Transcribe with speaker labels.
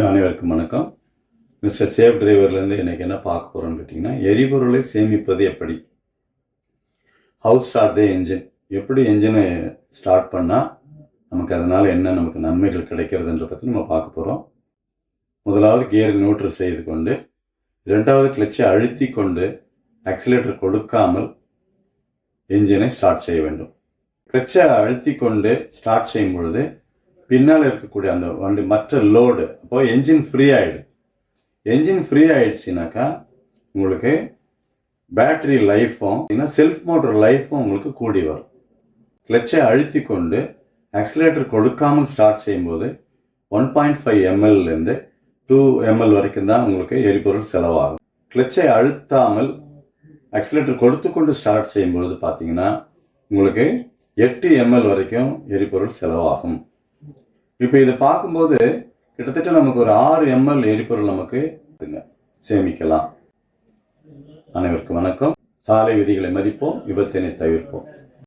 Speaker 1: அனைவருக்கும் வணக்கம். Mister safe டிரைவர்லேருந்து எனக்கு என்ன பார்க்க போகிறோன்னு கேட்டிங்கன்னா எரிபொருளை சேமிப்பது எப்படி? ஹவு ஸ்டார்ட் த என்ஜின் எப்படி என்ஜினை ஸ்டார்ட் பண்ணால் நமக்கு அதனால் என்ன நமக்கு நன்மைகள் கிடைக்கிறதுன்ற பற்றி நம்ம பார்க்க போகிறோம் முதலாவது கியர் நியூட்ரல் செய்து கொண்டு ரெண்டாவது கிளச்சை அழுத்தி கொண்டு ஆக்சிலேட்டர் கொடுக்காமல் என்ஜினை ஸ்டார்ட் செய்ய வேண்டும். கிளச்சை அழுத்தி கொண்டு ஸ்டார்ட் செய்யும் பொழுது பின்னால் இருக்கக்கூடிய அந்த வண்டி மற்ற லோடு அப்போது என்ஜின் ஃப்ரீ ஆகிடும் என்ஜின் ஃப்ரீ ஆயிடுச்சுனாக்கா உங்களுக்கு பேட்டரி லைஃப்பும் ஏன்னா செல்ஃப் மோட்டர் லைஃப்பும் உங்களுக்கு கூடி வரும். கிளச்சை அழுத்தி கொண்டு ஆக்சிலேட்டர் கொடுக்காமல் ஸ்டார்ட் செய்யும்போது ஒன் பாயிண்ட் ஃபைவ் எம்எல்லேருந்து டூ எம்எல் வரைக்கும் தான் உங்களுக்கு எரிபொருள் செலவாகும். கிளச்சை அழுத்தாமல் ஆக்சிலேட்டர் கொடுத்து கொண்டு ஸ்டார்ட் செய்யும்பொழுது பார்த்தீங்கன்னா உங்களுக்கு எட்டு எம்எல் வரைக்கும் எரிபொருள் செலவாகும். இப்போ இதை பார்க்கும்போது கிட்டத்தட்ட நமக்கு ஒரு ஆறு எம்எல் எரிபொருள் நமக்கு சேமிக்கலாம். அனைவருக்கும் வணக்கம். சாலை விதிகளை மதிப்போம் விபத்தினை தவிர்ப்போம்.